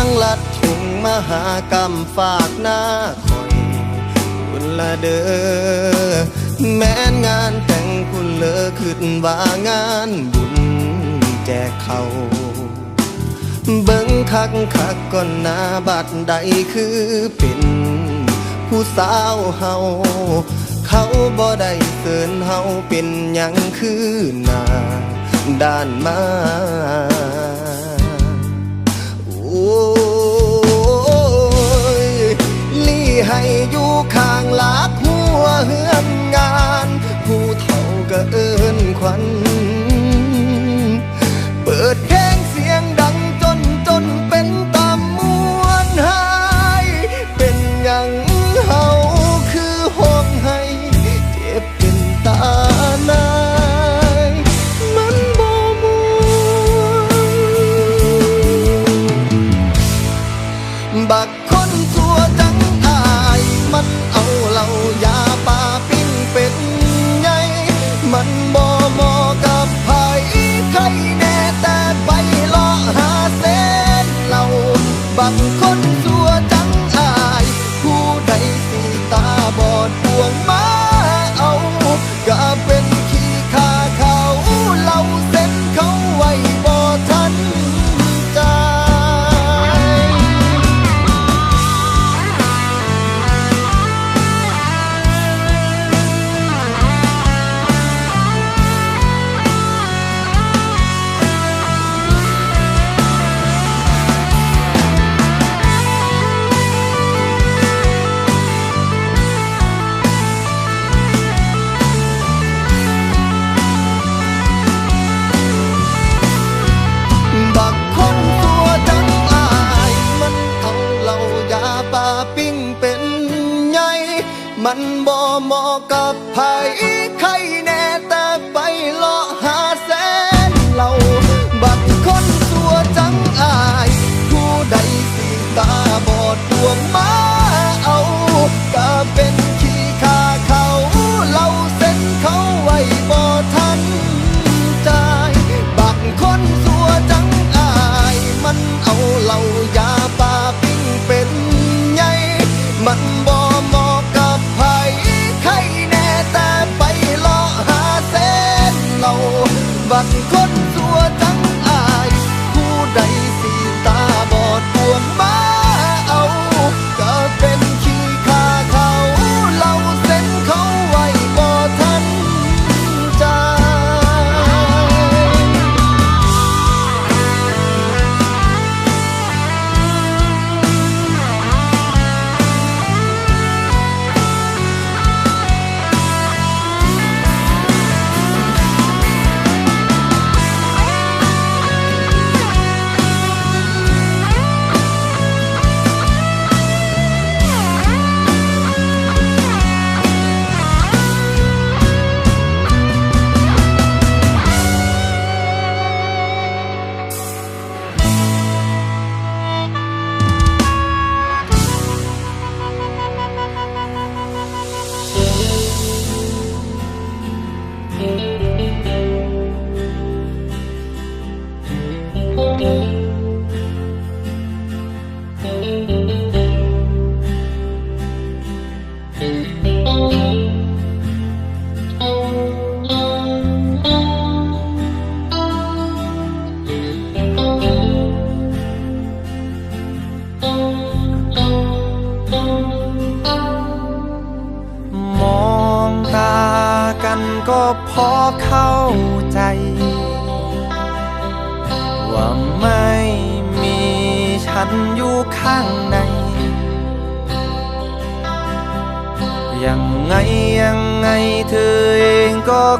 างลัดถุงมหากรรมฝากหน้าคอยคุณละเด้อแม้นงานแต่งคุณเลอขึ้นว่างานบุญแจกเขาเบิ่งคักคักก่อนหน้าบัดใดคือเป็นผู้สาวเฮาเขาบ่ได้เสินเฮาเป็นหยังคือหน้าด้านมา ให้อยู่ข้างลักหัวเฮือนงาน ผู้เฒ่าก็เอินขวัญเปิดเพลงเสียงดังจนจนเป็นตามวนหาย เป็นหยังเฮาคือห้องให้ เจ็บเป็นตานายมันบ่มวนบักค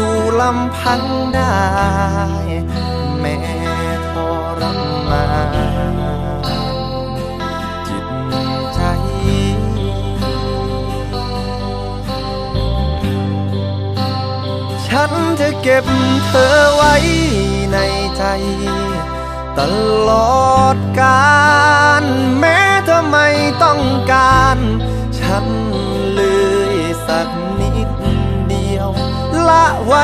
ู่ ลำพังได้ แม้ทรมานจิตใจ ฉันจะเก็บเธอไว้ในใจ ตลอดกาลแม้เธอไม่ต้องการ ฉันเลยสักนิดเดียว ละไว้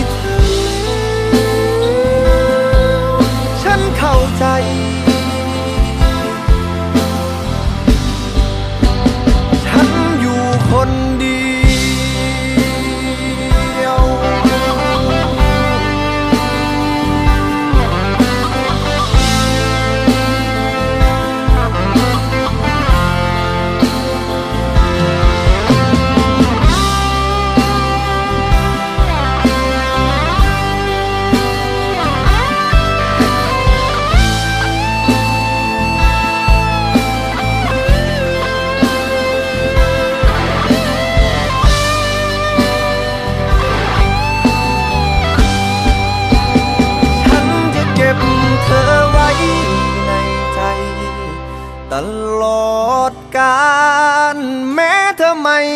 คน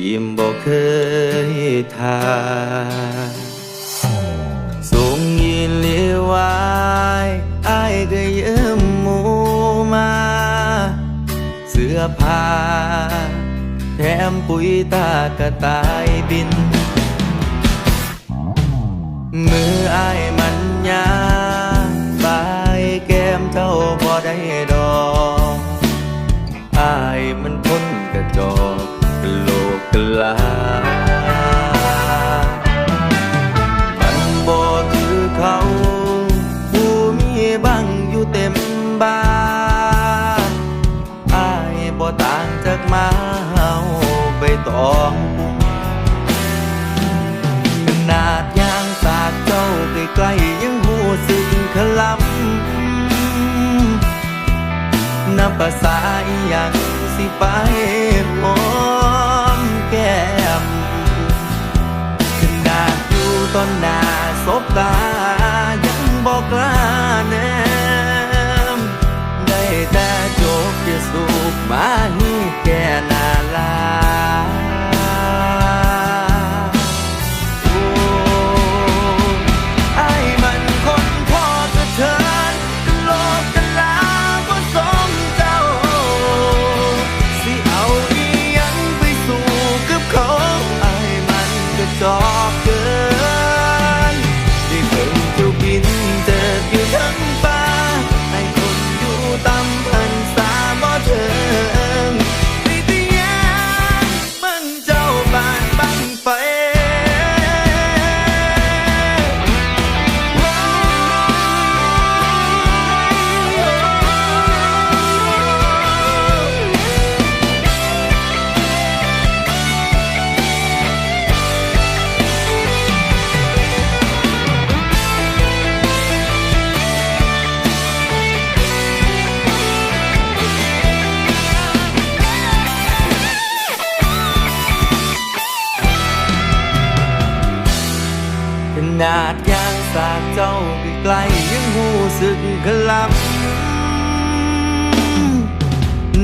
ำกิมบอกเคยทาส่งยินเลียวายอายก็ยืมหมูมา เสื้อผ้าแถมปุ๋ยตากระต่ายบิน มืออายมันยา ลา มันบ่คือเขาผู้มีบังอยู่เต็มบ้านอายบ่ต่างจากมาเห่าใบตองขนาดยางสากเจ้าใกล้ๆยังหูสึกขลำนับภาษาอหยังสิไป สุขมานี่แก่นา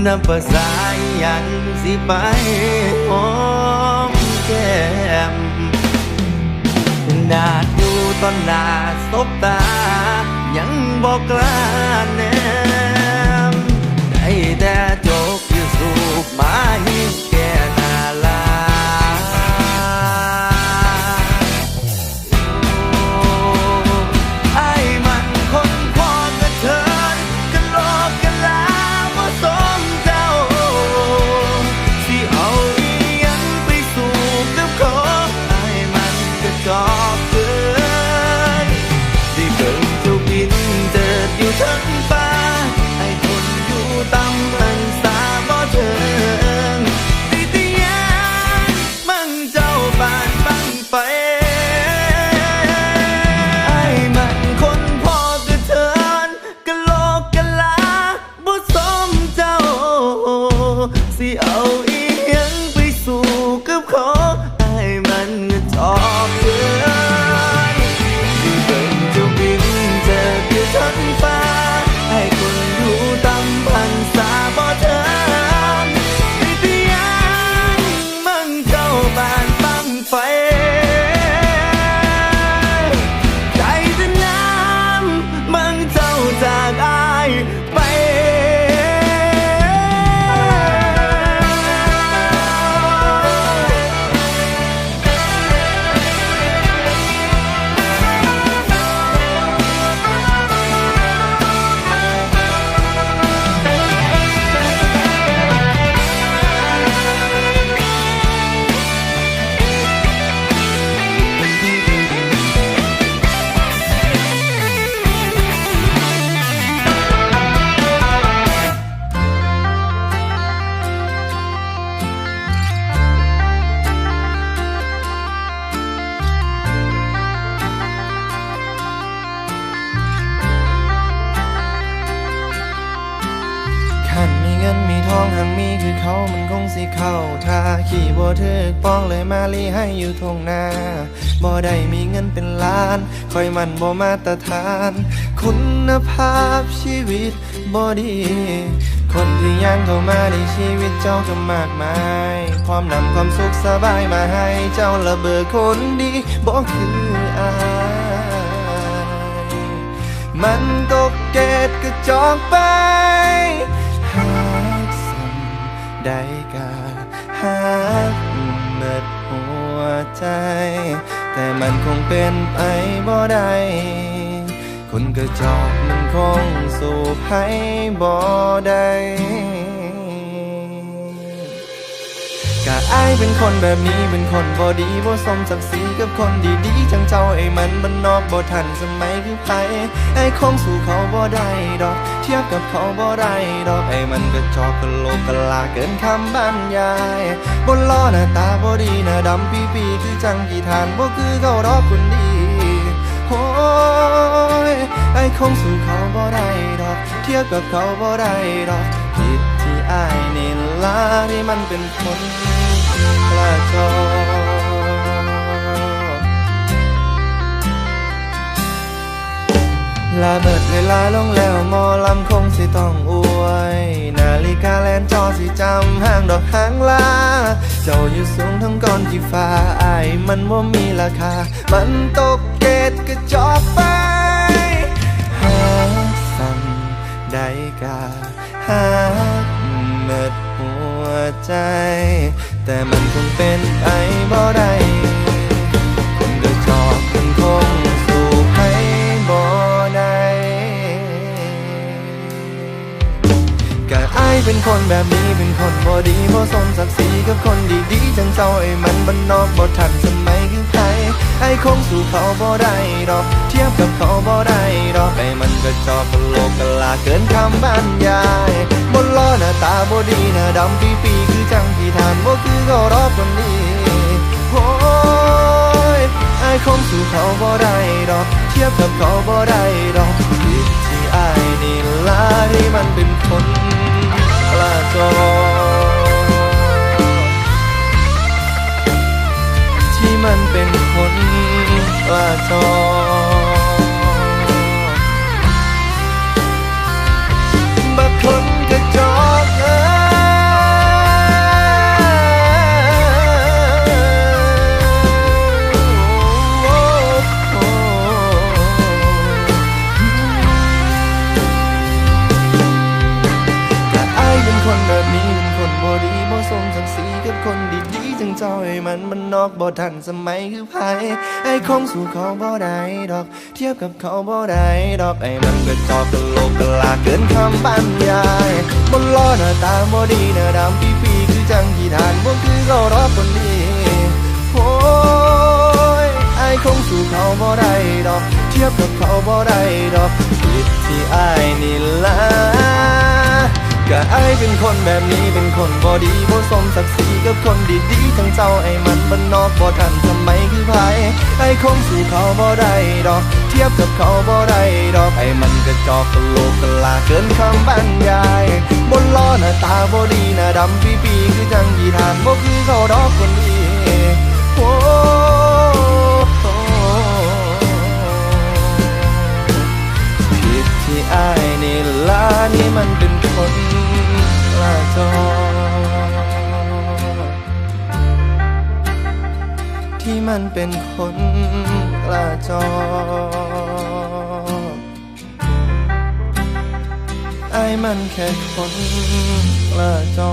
น้ำภาษาอหยังสิไปหอมแก้มนาดอยู่ตอนหน้าสบตา ยังบอกกล้าแนมได้แต่จกอยู่สูบม กอบเกินได้เบิ่งเจ้าบินเจิดอยู่ทั้งฟ้า มาลีให้อยู่ทงนาบ่ได้มีเงินเป็นล้านคอยมันบ่มาตรฐาน คุณภาพชีวิตบ่ดี คนที่ย่างเข้ามาในชีวิตเจ้าก็มากมายพร้อมนำความสุขสบายมาให้เจ้าระเบิดคนดีบ่คืออายมันตกเกตกระจอกไปหากสันได้กาหาก ใจ แต่มันคงเป็นไปบ่ได้คนกระจอกมันคงสู้ให้บ่ได้ กะอายเป็นคนแบบนี้เป็นคนบ่ดีบ่สมศักดิ์ศรีกับคนดีๆจังเจ้าไอ้มันมันนอกบ่ทันสมัยคือไผไอ้คงสู่เขาบ่ได้ดอก เทียบกับเขาบ่ได้ดอกไอ้มันก็จอกกะโลกกะลาเกินคำบรรยายบนล้อหน้าตาบ่ดีหน้าดำปีปีคือจังกี่ทานบ่คือเขาดอกคนดีโอ้ยไอ้คงสู่เขาบ่ได้ดอก เทียบกับเขาบ่ได้ดอกผิดที่ไอายนี่ล่ะที่มันเป็นคน กล้าจอลาเบิดเวลาลงแล้วมอลำคงสิต้องอวย นาฬิกาแลนจอสิจำห้างดอกหางลา เจ้าอยู่สูงทั้งก้อนที่ฟ้าอายมันว่ามีราคา มันตกเกตกระจอกไปหาสั่งได้กาหาเมิดหัวใจ แต่มันคงเป็นไปบ่ได้คนกระจอกมันคงสู้ให้บ่ได้กะอายเป็นคนแบบนี้เป็นคนบ่ดีบ่สมศักดิ์ศรีกับคนดีๆจังเจ้าไอ้มันบ้านนอกบ่ทันสมัยคือใครไอ้คงสู่เขาบ่ได้ดอก ทียบกับเขาบ่ได้ดอกไอ้มันก็จอกกโลกกลาเกินคำบรรยายบนล้อหน้าตาบ่ดีหน้าดำปีปีๆคือจังที่ทานบ่คือเขารอบคนนี้โอ้ยไอ้คงสู่เขาบ่ได้ดอกเทียบกับเขาบ่ได้ดอกผิดที่ไอายนี่ล่ะที่มันเป็นคนกล้าจอ ทันสมัยคือไผไอ้คงสู่เขาบ่ได้ดอก เทียบกับเขาบ่ได้ดอกไอ้มันก็จอกกะโหลกกะลาเกินคำบรรยายบนล้อหน้าตาบ่ดีหน้าดำปีปีๆคือจังที่ทานบ่คือเขารอบคนนี้โอ้ยไอ้คงสู่เขาบ่ได้ดอก เทียบกับเขาบ่ได้ดอกผิดที่ไอ้นี่ละ ก็ไอายเป็นคนแบบนี้เป็นคนบ่ดีบ่สมศักดิ์ศรีกับคนดีๆทั้งเจ้าไอ้มันบ้านนอกบ่ทันสมัยคือไผไอ้คงสู่เขาบ่ได้ดอก เทียบกับเขาบ่ได้ดอกไอ้มันกระจอกกะโลกกะลาเกินคำบรรยาย บนล้อหน้าตาบ่ดีหน้าดำปีปีๆคือจังยีทานบ่คือเขาดอกคนนี้โอ้ผิดที่อายนี่ นี่มันเป็นคนกล้าจอ ที่มันเป็นคนกล้าจอไอ้มันแค่คนกล้าจอ